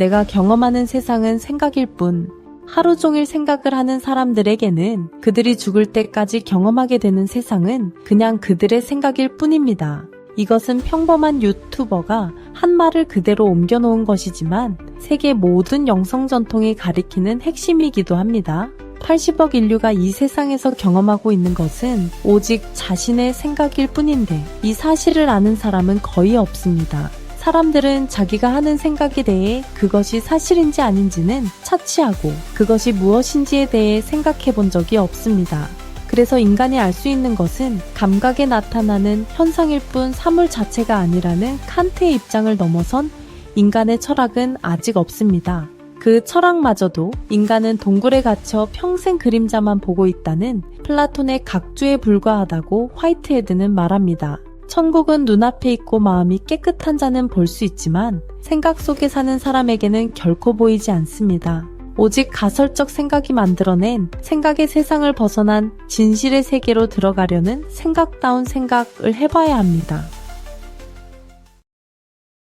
내가 경험하는 세상은 생각일 뿐. 하루 종일 생각을 하는 사람들에게는 그들이 죽을 때까지 경험하게 되는 세상은 그냥 그들의 생각일 뿐입니다. 이것은 평범한 유튜버가 한 말을 그대로 옮겨놓은 것이지만 세계 모든 영성 전통이 가리키는 핵심이기도 합니다. 80억 인류가 이 세상에서 경험하고 있는 것은 오직 자신의 생각일 뿐인데 이 사실을 아는 사람은 거의 없습니다. 사람들은 자기가 하는 생각에 대해 그것이 사실인지 아닌지는 차치하고 그것이 무엇인지에 대해 생각해 본 적이 없습니다. 그래서 인간이 알 수 있는 것은 감각에 나타나는 현상일 뿐 사물 자체가 아니라는 칸트의 입장을 넘어선 인간의 철학은 아직 없습니다. 그 철학마저도 인간은 동굴에 갇혀 평생 그림자만 보고 있다는 플라톤의 각주에 불과하다고 화이트헤드는 말합니다. 천국은 눈앞에 있고 마음이 깨끗한 자는 볼 수 있지만 생각 속에 사는 사람에게는 결코 보이지 않습니다. 오직 가설적 생각이 만들어낸 생각의 세상을 벗어난 진실의 세계로 들어가려는 생각다운 생각을 해봐야 합니다.